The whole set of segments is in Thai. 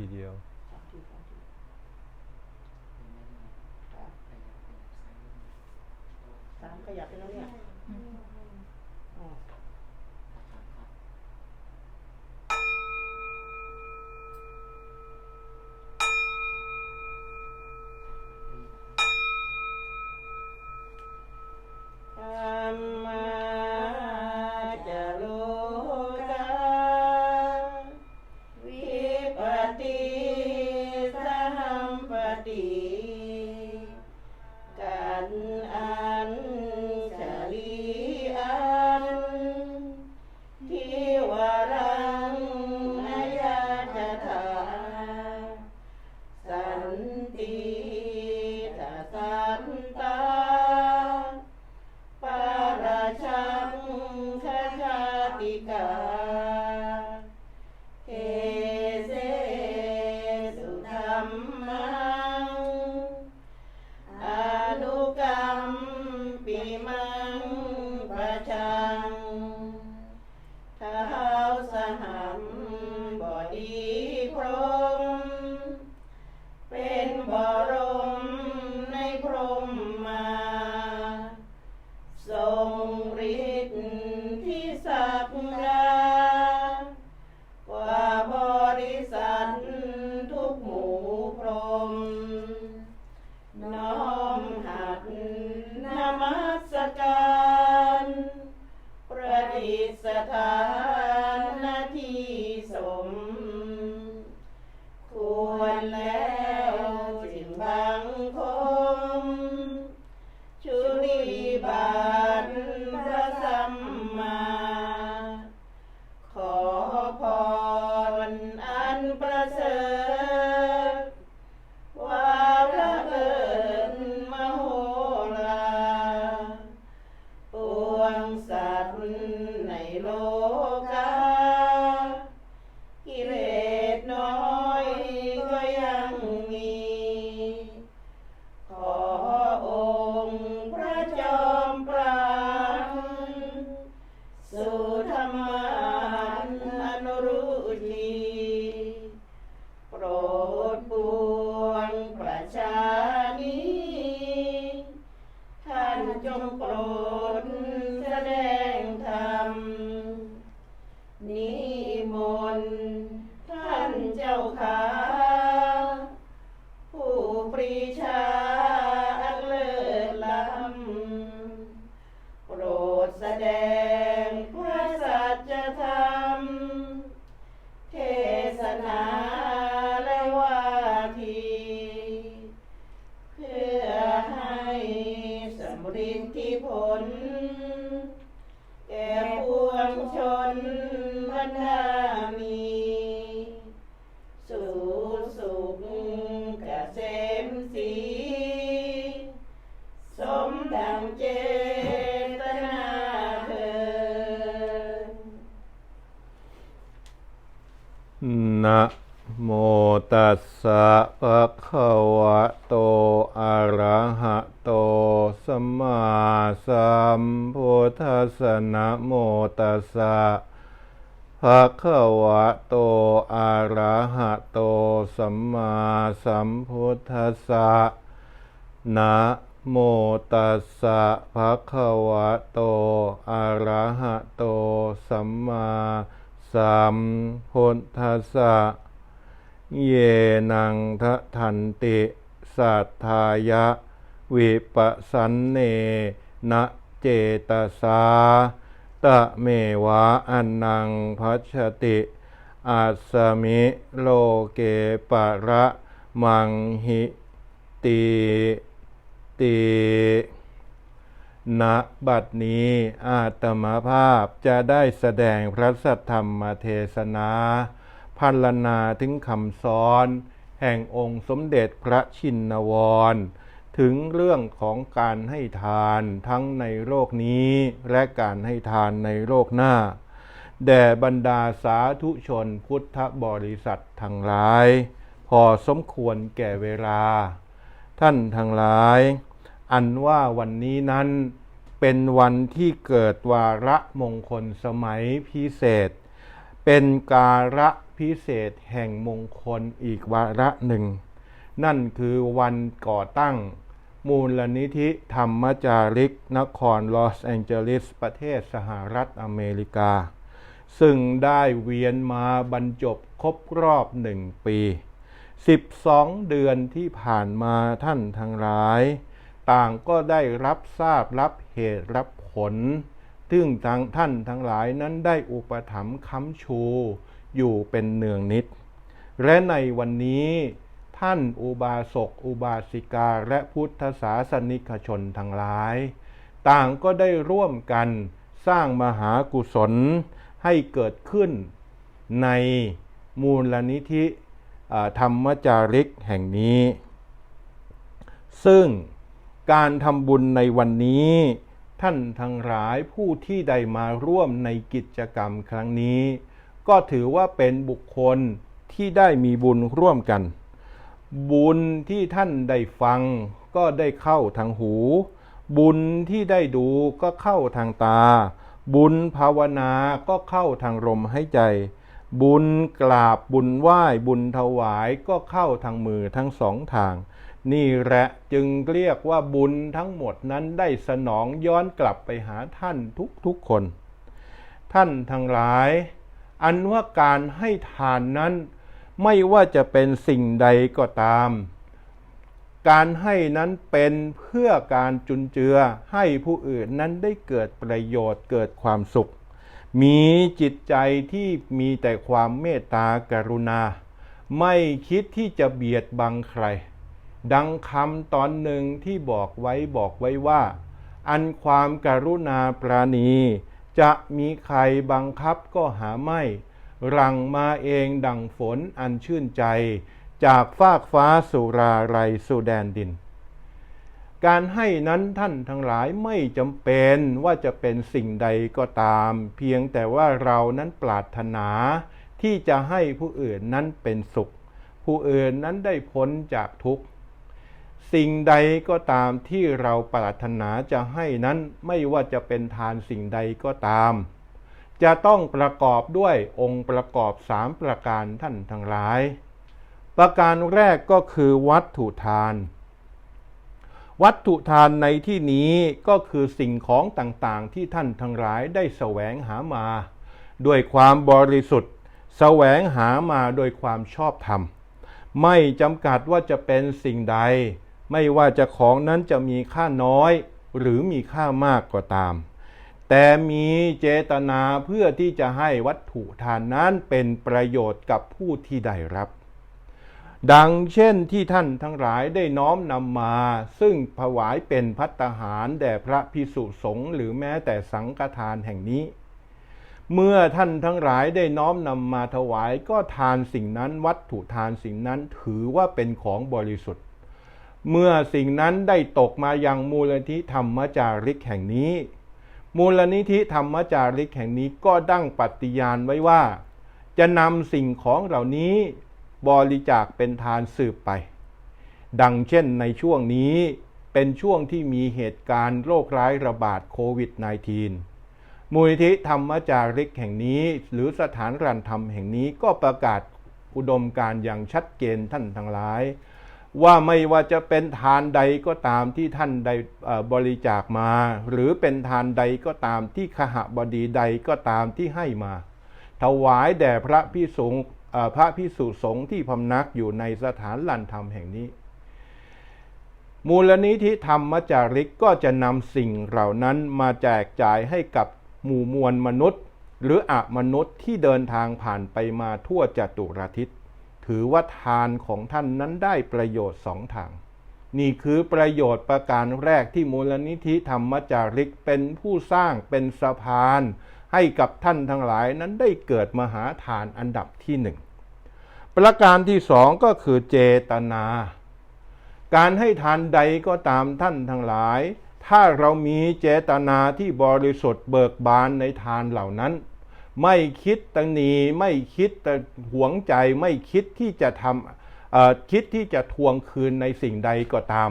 ทีเดียวสาธุสาธุค่ะสามขยับไปแล้วเนี่ย งชนบรรดามี สู่สุขเกษมสี สมดังเจตนาเถิดนะโมตัสสะภะคะวะโตอะระหะ โตสัมมาสัมพุทธัสสะนะโมตัสสะภะคะวะโตอะระหะโตสัมมาสัมพุทธัสสะนะโมตัสสะภะคะวะโตอะระหะโตสัมมาสัมพุทธัสสะเยนังทะทันติสัทธายะ วิปสันเนนะเจตสาตะเมวะอันนังพัชติอาสมิโลเกปะระมังหิติติณบัดนี้อาตมาภาพจะได้แสดงพระสัทธรรมเทศนาพันลนาถึงคำสอน แห่งองค์สมเด็จพระชินวร ถึงเรื่องของการให้ทานทั้งในโลกนี้และการให้ทานในโลกหน้า แด่บรรดาสาธุชนพุทธบริษัททั้งหลาย พอสมควรแก่เวลา ท่านทั้งหลาย อันว่าวันนี้นั้นเป็นวันที่เกิดวาระมงคลสมัยพิเศษ เป็นการะพิเศษแห่งมงคลอีกวาระหนึ่ง นั่นคือวันก่อตั้ง มูลนิธิธรรมจาริก นครลอสแองเจลิส ประเทศสหรัฐอเมริกา ซึ่งได้เวียนมาบรรจบครบรอบหนึ่งปี 12 เดือนที่ผ่านมาท่านทั้งหลาย ต่างก็ได้รับทราบรับเหตุรับผล ซึ่งทางท่านทั้งหลายนั้นได้อุปถัมภ์ค้ำชู อยู่เป็นเนืองนิด และในวันนี้ ท่านอุบาสกอุบาสิกาและพุทธศาสนิกชนทั้งหลาย ต่างก็ได้ร่วมกันสร้างมหากุศลให้เกิดขึ้นในมูลนิธิธรรมจาริกแห่งนี้ ซึ่งการทำบุญในวันนี้ ท่านทั้งหลายผู้ที่ได้มาร่วมในกิจกรรมครั้งนี้ ก็ถือว่าเป็นบุคคลที่ได้มีบุญร่วมกัน บุญที่ท่านได้ฟังก็ได้เข้าทางหู บุญที่ได้ดูก็เข้าทางตา บุญภาวนาก็เข้าทางลมหายใจ บุญกราบบุญไหว้บุญถวายก็เข้าทางมือทั้งสองทาง นี่แหละจึงเรียกว่าบุญทั้งหมดนั้นได้สนองย้อนกลับไปหาท่านทุกๆคน ท่านทั้งหลาย อันว่าการให้ทานนั้น ไม่ว่าจะเป็นสิ่งใดก็ตาม การให้นั้นเป็นเพื่อการจุนเจือให้ผู้อื่นนั้นได้เกิดประโยชน์เกิดความสุข มีจิตใจที่มีแต่ความเมตตากรุณา ไม่คิดที่จะเบียดบังใคร ดังคำตอนหนึ่งที่บอกไว้บอกไว้ว่า อันความการุณาปราณี จะมีใครบังคับก็หาไม่ รังมาเองดังฝนอันชื่นใจ จากฟากฟ้าสุราไรสู่แดนดิน การให้นั้นท่านทั้งหลายไม่จำเป็นว่าจะเป็นสิ่งใดก็ตาม เพียงแต่ว่าเรานั้นปรารถนาที่จะให้ผู้อื่นนั้นเป็นสุข ผู้อื่นนั้นได้พ้นจากทุกข์สิ่งใดก็ตามที่เราปรารถนาจะให้นั้นไม่ว่าจะเป็นทานสิ่งใดก็ตาม จะต้องประกอบด้วยองค์ประกอบสามประการท่านทั้งหลาย ประการแรกก็คือวัตถุทาน วัตถุทานในที่นี้ก็คือสิ่งของต่างๆ ที่ท่านทั้งหลายได้แสวงหามา ด้วยความบริสุทธิ์ แสวงหามาโดยความชอบธรรม ไม่จำกัดว่าจะเป็นสิ่งใด ไม่ว่าจะของนั้นจะมีค่าน้อย หรือมีค่ามากก็ตาม แต่มีเจตนาเพื่อที่จะให้วัตถุทานนั้นเป็นประโยชน์กับผู้ที่ได้รับ ดังเช่นที่ท่านทั้งหลายได้น้อมนำมา ซึ่งถวายเป็นพัตตาหารแด่พระพิสุสงฆ์หรือแม้แต่สังฆทานแห่งนี้ เมื่อท่านทั้งหลายได้น้อมนำมาถวายก็ทานสิ่งนั้นวัตถุทานสิ่งนั้นถือว่าเป็นของบริสุทธิ์เมื่อสิ่งนั้นได้ตกมายังมูลนิธิธรรมจาริกแห่งนี้ มูลนิธิธรรมจาริกแห่งนี้ก็ดั้งปฏิญาณไว้ว่า จะนำสิ่งของเหล่านี้บริจาคเป็นทานสืบไป ดังเช่นในช่วงนี้เป็นช่วงที่มีเหตุการณ์โรคร้ายระบาดโควิด -19 มูลนิธิธรรมจาริกแห่งนี้ หรือสถานรันธรรมแห่งนี้ก็ประกาศอุดมการอย่างชัดเจนท่านทั้งหลาย ว่าไม่ว่าจะเป็นทานใดก็ตามที่ท่านใดเอ่อบริจาคมา หรือเป็นทานใดก็ตามที่ขหบดีใดก็ตามที่ให้มา ถวายแด่พระพิสุงพระพิสุสงฆ์ที่พำนักอยู่ในสถานลันธรรมแห่งนี้ มูลนิธิธรรมจาริกก็จะนำสิ่งเหล่านั้นมาแจกจ่ายให้กับหมู่มวลมนุษย์ หรืออมนุษย์ที่เดินทางผ่านไปมาทั่วจัตุรทิศ ถือว่าทานของท่านนั้นได้ประโยชน์สองทาง นี่คือประโยชน์ประการแรกที่มูลนิธิธรรมจาริกเป็นผู้สร้างเป็นสะพาน ให้กับท่านทั้งหลายนั้นได้เกิดมหาทานอันดับที่หนึ่งประการที่สองก็คือเจตนา การให้ทานใดก็ตามท่านทั้งหลาย ถ้าเรามีเจตนาที่บริสุทธิ์เบิกบานในทานเหล่านั้น ไม่คิดตังหนีไม่คิดแต่หวงใจไม่คิดที่จะทำคิดที่จะทวงคืนในสิ่งใดก็ตาม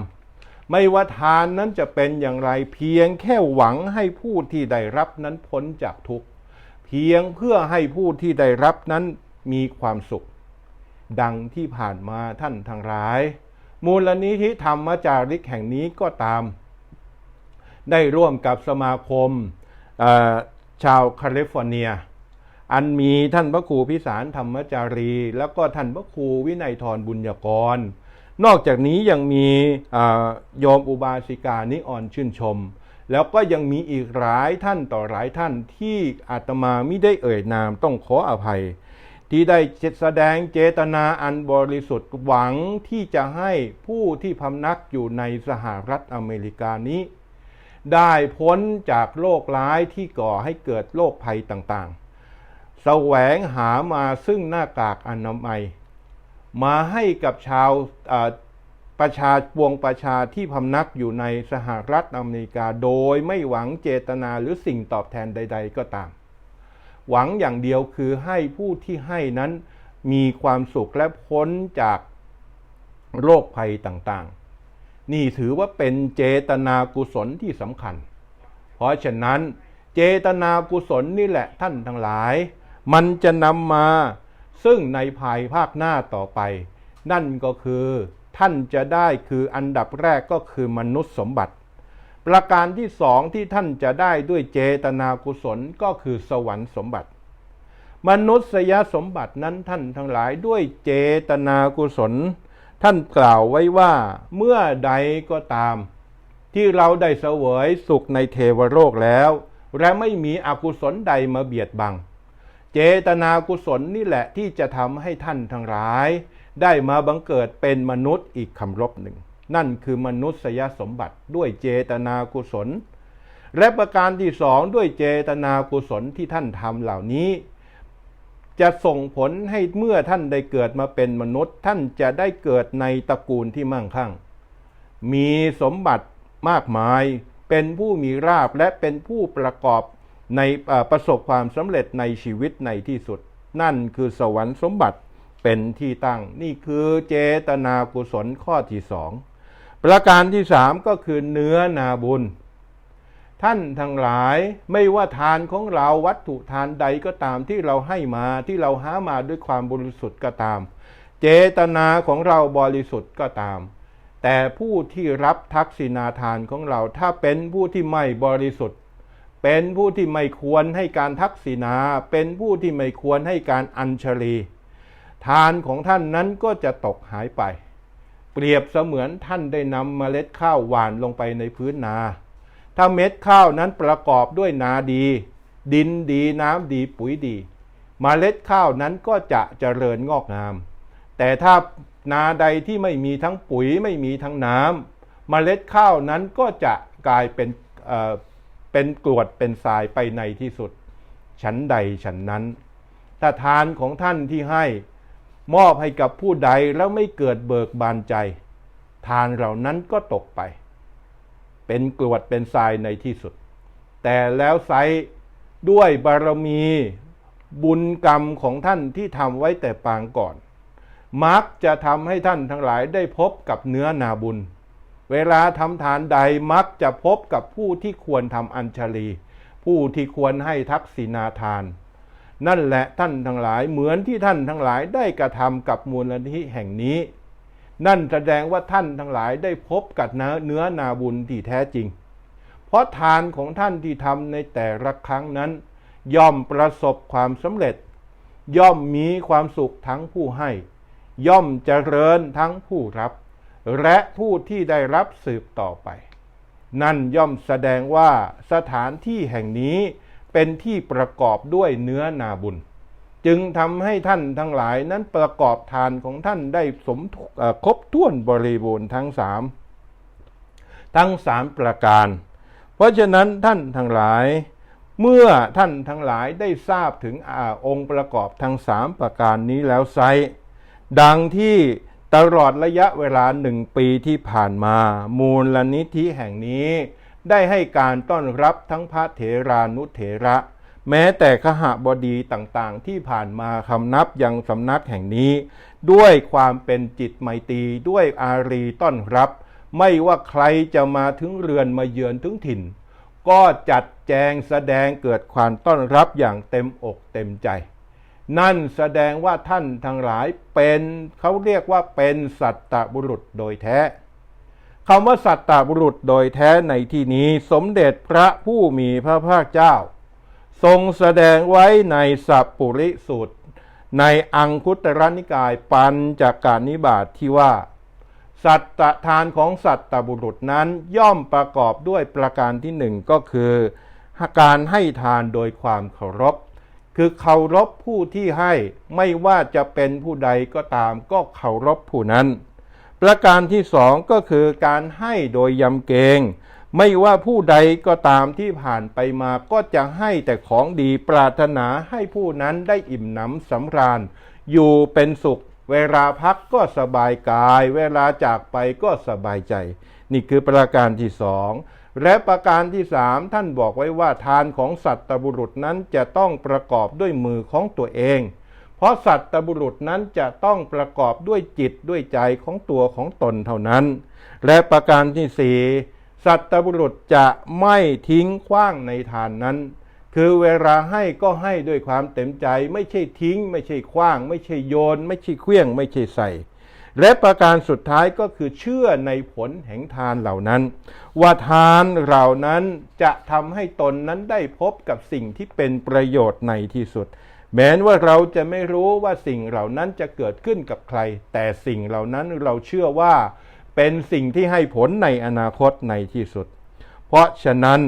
ไม่ว่าทานนั้นจะเป็นอย่างไรเพียงแค่หวังให้ผู้ที่ได้รับนั้นพ้นจากทุกข์เพียงเพื่อให้ผู้ที่ได้รับนั้นมีความสุข ดังที่ผ่านมาท่านทั้งหลาย มูลนิธิธรรมจาริกแห่งนี้ก็ตาม ได้ร่วมกับสมาคมชาวแคลิฟอร์เนีย อันมีท่านพระครูพิสารธรรมจารี แล้วก็ท่านพระครูวินัยทรบุญยกร นอกจากนี้ยังมีโยมอุบาสิกานิออนชื่นชม แล้วก็ยังมีอีกหลายท่านต่อหลายท่านที่อาตมาไม่ได้เอ่ยนามต้องขออภัย ที่ได้แสดงเจตนาอันบริสุทธิ์หวังที่จะให้ผู้ที่พำนักอยู่ในสหรัฐอเมริกานี้ ได้พ้นจากโรคร้ายที่ก่อให้เกิดโรคภัยต่าง แสวงหามาซึ่งหน้ากากอนามัย มาให้กับชาวประชาปวงประชาที่พำนักอยู่ในสหรัฐอเมริกา โดยไม่หวังเจตนาหรือสิ่งตอบแทนใด ๆ ก็ตาม หวังอย่างเดียวคือให้ผู้ที่ให้นั้นมีความสุขและพ้นจากโรคภัยต่างๆ นี่ถือว่าเป็นเจตนากุศลที่สำคัญ เพราะฉะนั้นเจตนากุศลนี่แหละท่านทั้งหลาย มันจะนำมาซึ่งในภายภาคหน้าต่อไป นั่นก็คือท่านจะได้คืออันดับแรกก็คือมนุษย์สมบัติ ประการที่สองที่ท่านจะได้ด้วยเจตนากุศลก็คือสวรรค์สมบัติ มนุษยสมบัตินั้นท่านทั้งหลายด้วยเจตนากุศล ท่านกล่าวไว้ว่าเมื่อใดก็ตาม ที่เราได้เสวยสุขในเทวโลกแล้ว และไม่มีอกุศลใดมาเบียดบัง เจตนากุศลนี่แหละที่จะทำให้ท่านทั้งหลาย ได้มาบังเกิดเป็นมนุษย์อีกคำรบหนึ่ง นั่นคือมนุษยสมบัติด้วยเจตนากุศล และประการที่สองด้วยเจตนากุศลที่ท่านทำเหล่านี้ จะส่งผลให้เมื่อท่านได้เกิดมาเป็นมนุษย์ ท่านจะได้เกิดในตระกูลที่มั่งคั่ง มีสมบัติมากมายเป็นผู้มีราบและเป็นผู้ประกอบ ในประสบความสำเร็จในชีวิตในที่สุด นั่นคือสวรรค์สมบัติเป็นที่ตั้ง นี่คือเจตนากุศลข้อที่สองประการที่สามก็คือเนื้อนาบุญ ท่านทั้งหลายไม่ว่าทานของเราวัตถุทานใดก็ตามที่เราให้มาที่เราหามาด้วยความบริสุทธิ์ก็ตาม เจตนาของเราบริสุทธิ์ก็ตาม แต่ผู้ที่รับทักษิณาทานของเราถ้าเป็นผู้ที่ไม่บริสุทธิ์ เป็นผู้ที่ไม่ควรให้การทักษิณา เป็นผู้ที่ไม่ควรให้การอัญชลี ทานของท่านนั้นก็จะตกหายไป เปรียบเสมือนท่านได้นำเมล็ดข้าวหวานลงไปในพื้นนา ถ้าเม็ดข้าวนั้นประกอบด้วยนาดี ดินดีน้ำดีปุ๋ยดี เมล็ดข้าวนั้นก็จะเจริญงอกงาม แต่ถ้านาใดที่ไม่มีทั้งปุ๋ยไม่มีทั้งน้ำเมล็ดข้าวนั้นก็จะกลายเป็น เป็นกรวดเป็นทรายไปในที่สุด ฉันใดฉันนั้น ถ้าทานของท่านที่ให้มอบให้กับผู้ใดแล้วไม่เกิดเบิกบานใจ ทานเหล่านั้นก็ตกไป เป็นกรวดเป็นทรายในที่สุด แต่แล้วไซด้วยบารมีบุญกรรมของท่านที่ทำไว้แต่ปางก่อน มักจะทำให้ท่านทั้งหลายได้พบกับเนื้อนาบุญ เวลาทำทานใดมักจะพบกับผู้ที่ควรทำอัญชลี ผู้ที่ควรให้ทักษิณาทาน นั่นแหละท่านทั้งหลายเหมือนที่ท่านทั้งหลายได้กระทำกับมูลนิธิแห่งนี้ นั่นแสดงว่าท่านทั้งหลายได้พบกับเนื้อนาบุญที่แท้จริง เพราะทานของท่านที่ทำในแต่ละครั้งนั้น ย่อมประสบความสำเร็จ ย่อมมีความสุขทั้งผู้ให้ ย่อมเจริญทั้งผู้รับ และผู้ที่ได้รับสืบต่อไป นั่นย่อมแสดงว่าสถานที่แห่งนี้เป็นที่ประกอบด้วยเนื้อนาบุญ จึงทำให้ท่านทั้งหลายนั้นประกอบทานของท่านได้สมครบถ้วนบริบูรณ์ทั้งสามทั้งสามประการ เพราะฉะนั้นท่านทั้งหลายเมื่อท่านทั้งหลายได้ทราบถึงอองค์ประกอบทั้งสามประการนี้แล้วไซดังที่ ตลอดระยะเวลาหนึ่งปีที่ผ่านมา มูลนิธิแห่งนี้ ได้ให้การต้อนรับทั้งพระเถรานุเถระ แม้แต่ขหบดีต่างๆ ที่ผ่านมาคำนับยังสำนักแห่งนี้ ด้วยความเป็นจิตไมตรีด้วยอารีต้อนรับ ไม่ว่าใครจะมาถึงเรือนมาเยือนถึงถิ่น ก็จัดแจงแสดงเกิดความต้อนรับอย่างเต็มอกเต็มใจ นั่นแสดงว่าท่านทั้งหลายเป็นเขาเรียกว่าเป็นสัตตบุรุษโดยแท้คำว่าสัตตบุรุษโดยแท้ในที่นี้สมเด็จพระผู้มีพระภาคเจ้า ทรงแสดงไว้ในสัพปุริสูตรในอังคุตรนิกายปัญจการนิบาตทที่ว่า สัตตทานของสัตตบุรุษนั้นย่อมประกอบด้วยประการที่หนึ่งก็คือการให้ทานโดยความเคารพ คือเคารพผู้ที่ให้ไม่ว่าจะเป็นผู้ใดก็ตามก็เคารพผู้นั้น ประการที่สองก็คือการให้โดยยำเกรงไม่ว่าผู้ใดก็ตามที่ผ่านไปมาก็จะให้แต่ของดีปรารถนาให้ผู้นั้นได้อิ่มหนำสำราญ อยู่เป็นสุข เวลาพักก็สบายกาย เวลาจากไปก็สบายใจ นี่คือประการที่สอง และประการที่สามท่านบอกไว้ว่าทานของสัตบุรุษนั้นจะต้องประกอบด้วยมือของตัวเอง เพราะสัตบุรุษนั้นจะต้องประกอบด้วยจิตด้วยใจของตัวของตนเท่านั้น และประการที่สี่สัตตบุรุษจะไม่ทิ้งขว้างในทานนั้น คือเวลาให้ก็ให้ด้วยความเต็มใจ ไม่ใช่ทิ้ง ไม่ใช่ขว้าง ไม่ใช่โยน ไม่ใช่เคลี้ยง ไม่ใช่ใส่ และประการสุดท้ายก็คือเชื่อในผลแห่งทานเหล่านั้น ว่าทานเหล่านั้นจะทำให้ตนนั้นได้พบกับสิ่งที่เป็นประโยชน์ในที่สุด แม้นว่าเราจะไม่รู้ว่าสิ่งเหล่านั้นจะเกิดขึ้นกับใคร แต่สิ่งเหล่านั้นเราเชื่อว่า เป็นสิ่งที่ให้ผลในอนาคตในที่สุด เพราะฉะนั้น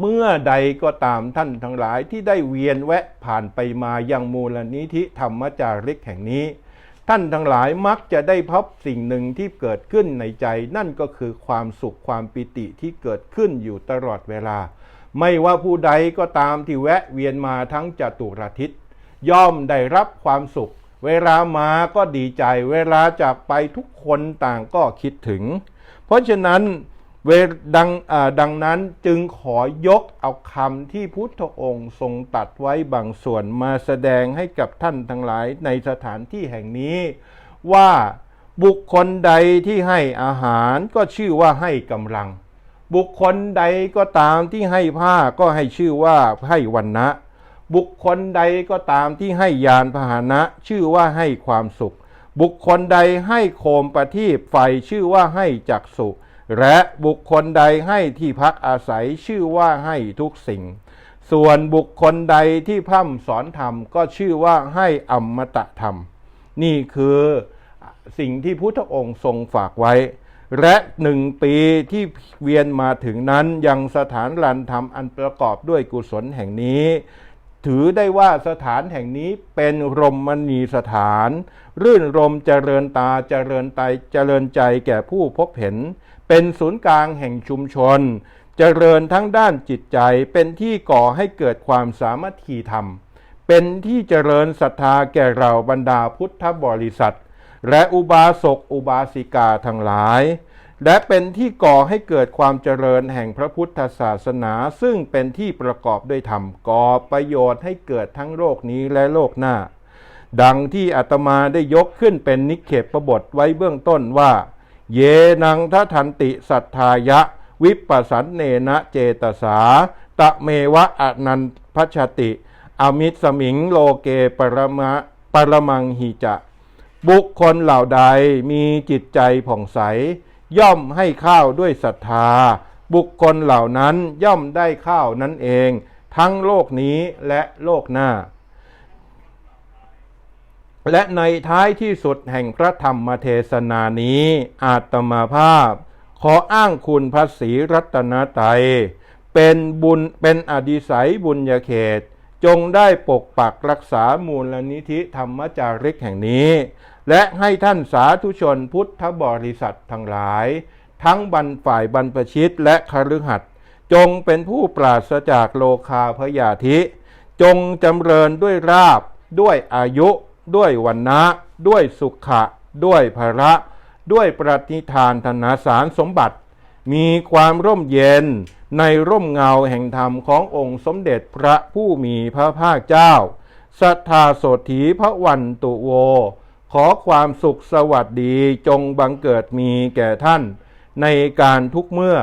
เมื่อใดก็ตามท่านทั้งหลายที่ได้เวียนแวะผ่านไปมายังมูลนิธิธรรมจาริกแห่งนี้ ท่านทั้งหลายมักจะได้พบสิ่งหนึ่งที่เกิดขึ้นในใจ นั่นก็คือความสุขความปิติที่เกิดขึ้นอยู่ตลอดเวลา ไม่ว่าผู้ใดก็ตามที่แวะเวียนมาทั้งจตุรทิศย่อมได้รับความสุข เวลามาก็ดีใจ เวลาจากไปทุกคนต่างก็คิดถึง เพราะฉะนั้น เวดังดังนั้นจึงขอยกเอาคำที่พุทธองค์ทรงตัดไว้บางส่วนมาแสดงให้กับท่านทั้งหลายในสถานที่แห่งนี้ ว่าบุคคลใดที่ให้อาหารก็ชื่อว่าให้กำลัง บุคคลใดก็ตามที่ให้ผ้าก็ให้ชื่อว่าให้วันนะบุคคลใดก็ตามที่ให้ยานพาหนะ ชื่อว่าให้ความสุข บุคคลใดให้โคมประทีปไฟชื่อว่าให้จักสุข และบุคคลใดให้ที่พักอาศัยชื่อว่าให้ทุกสิ่ง ส่วนบุคคลใดที่พร่ำสอนธรรมก็ชื่อว่าให้อมตะธรรม นี่คือสิ่งที่พุทธองค์ทรงฝากไว้ และหนึ่งปีที่เวียนมาถึงนั้นยังสถานลันธรรมอันประกอบด้วยกุศลแห่งนี้ถือได้ว่าสถานแห่งนี้เป็นรมมณีสถาน รื่นรมเจริญตาเจริญใจเจริญใจแก่ผู้พบเห็น เป็นศูนย์กลางแห่งชุมชนเจริญทั้งด้านจิตใจเป็นที่ก่อให้เกิดความสามัคคีธรรม เป็นที่เจริญศรัทธาแก่เราบรรดาพุทธบริษัท และอุบาสกอุบาสิกาทั้งหลาย และเป็นที่ก่อให้เกิดความเจริญแห่งพระพุทธศาสนา ซึ่งเป็นที่ประกอบด้วยธรรมก่อประโยชน์ให้เกิดทั้งโลกนี้และโลกหน้า ดังที่อาตมาได้ยกขึ้นเป็นนิเขปประบทไว้เบื้องต้นว่า เยนังทัทันติสัทธายะ วิปัสสันเนนะเจตสา ตะเมวะอนันพัชติ อมิสมิงโลเกปรมะปรมังหิจะ บุคคลเหล่าใดมีจิตใจผ่องใส ย่อมให้ข้าวด้วยศรัทธา บุคคลเหล่านั้นย่อมได้ข้าวนั้นเอง ทั้งโลกนี้และโลกหน้า และในท้ายที่สุดแห่งพระธรรมเทศนานี้อาตมาภาพ ขออ้างคุณพระศรีรัตนตรัยเป็นบุญเป็นอดิสัยบุญญาเขต จงได้ปกปักรักษามูลนิธิธรรมจาริกแห่งนี้ และให้ท่านสาธุชนพุทธบริษัททั้งหลาย ทั้งบรรฝ่ายบรรพชิตและคฤหัสถ์จงเป็นผู้ปราศจากโลคาพยาธิ จงจำเริญด้วยราบด้วยอายุ ด้วยวันนะ ด้วยสุขะ ด้วยภระ ด้วยปฏิทานธนาสารสมบัติ มีความร่มเย็นในร่มเงาแห่งธรรมขององค์สมเด็จพระผู้มีพระภาคเจ้า สัทธาโสถีพระวันตุโว ขอความสุขสวัสดีจงบังเกิดมีแก่ท่าน ในการทุกเมื่อ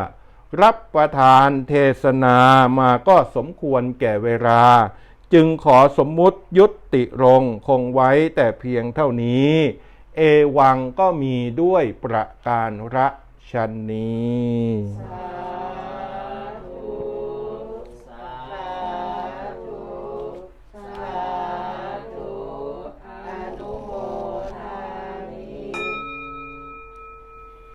รับประทานเทศนามาก็สมควรแก่เวลา จึงขอสมมุติยุติรงคงไว้แต่เพียงเท่านี้ เอวังก็มีด้วยประการระชนนี้